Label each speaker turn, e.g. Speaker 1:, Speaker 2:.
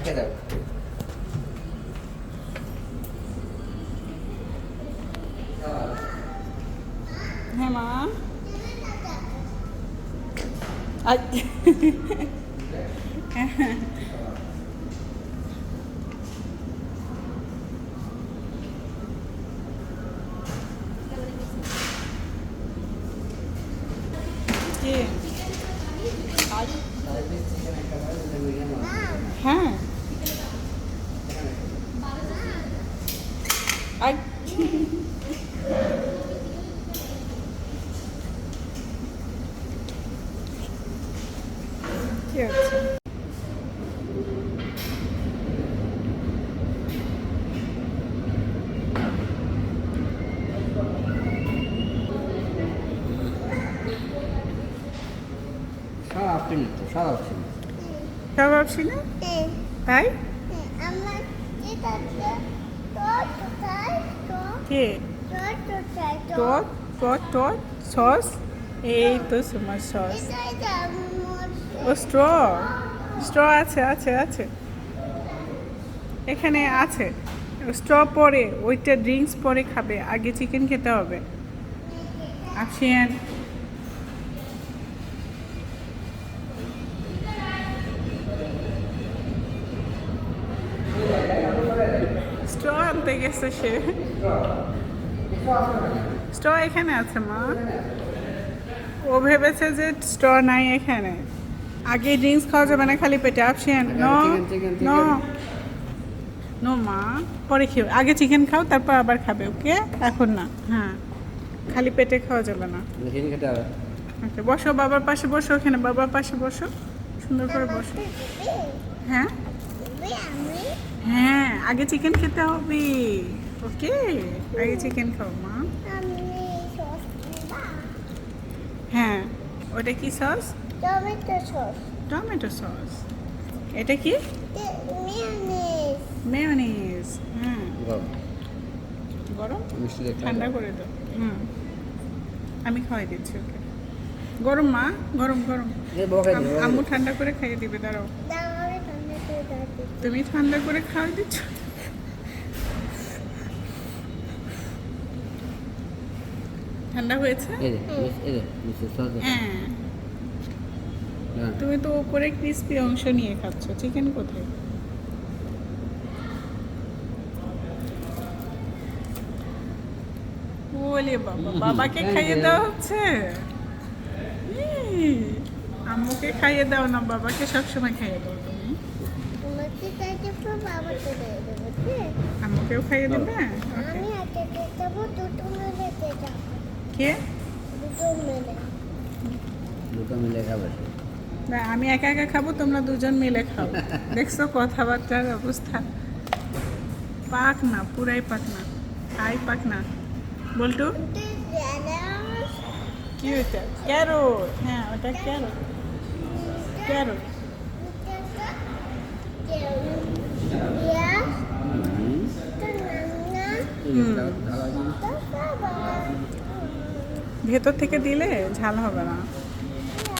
Speaker 1: আটকে দাও
Speaker 2: হ্যাঁ মা আজ কি আজ
Speaker 1: তাহলে বেশ চিকেন একটা ভালো মিডিয়াম
Speaker 2: হ্যাঁ আজ কি হচ্ছে
Speaker 1: সব আপনি তো সব আপনি
Speaker 2: সব ভাবছি না তাই কে? টট টট টট সস? এই তো তোমার সস। ও স্ট্র স্ট্র আছে আছে আছে। এখানে আছে। স্ট্র পরে, ওইটা ড্রিঙ্কস পরে খাবে। আগে চিকেন খেতে হবে। আফিয়ান স্ট্র আনতে গেছে সে। স্ট্র এখানে আছে মা। ও ভেবেছে যে স্ট নাই এখানে। আগে ড্রিঙ্কস খাওয়া যাবে না খালি পেটে আপসিয়ান নো নো। নো মা পরে খেও আগে চিকেন খাও তারপর আবার খাবে ওকে? এখন না হ্যাঁ। খালি পেটে খাওয়া যাবে না। আচ্ছা বসো বাবার পাশে বসো ওখানে বাবার পাশে বসো। সুন্দর করে বসো। হ্যাঁ? হ্যাঁ আগে চিকেন খেতে হবে। ওকে? আগে চিকেন খাও মা। হ্যাঁ ওটা কি sauce
Speaker 3: tomato sauce
Speaker 2: tomato sauce এটা কি? মেয়োনিজ হ্যাঁ।
Speaker 1: গরম।
Speaker 2: ঠান্ডা করে দাও। হুম। আমি খাওয়াই দিচ্ছি ওকে। গরম মা। গরম গরম। আম্মু ঠান্ডা করে খাইয়ে দিবে দাঁড়াও। তুমি ঠান্ডা করে খাওয়াই দিচ্ছ? ঠান্ডা হয়েছে। হ্যাঁ।
Speaker 1: হ্যাঁ।
Speaker 2: তুমি তো উপরে ক্রিস্পি অংশ নিয়ে খাচ্ছ চিকেন কোথায়? ওলে বাবা বাবাকে খাইয়ে দেওয়া হচ্ছে? আম্মুকে খাইয়ে দাও না বাবাকে সবসময় খাইয়ে দাও। আম্মুকেও খাইয়ে দেবে?
Speaker 3: আমি দেবো দুটো মিলে
Speaker 2: কে?
Speaker 3: দুটো মিলে।
Speaker 1: দুটো মিলে খাবে
Speaker 2: না আমি একা একা খাব তোমরা দুজন মিলে খাও। দেখছ কথাবার্তার অবস্থা? পাক না পুরাই পাক না। আই পাক না। বলটু? কি ওইটা ক্যারোট। হ্যাঁ ওটা ক্যারোট। ক্যারোট। ভেতর থেকে দিলে ঝাল হবে না।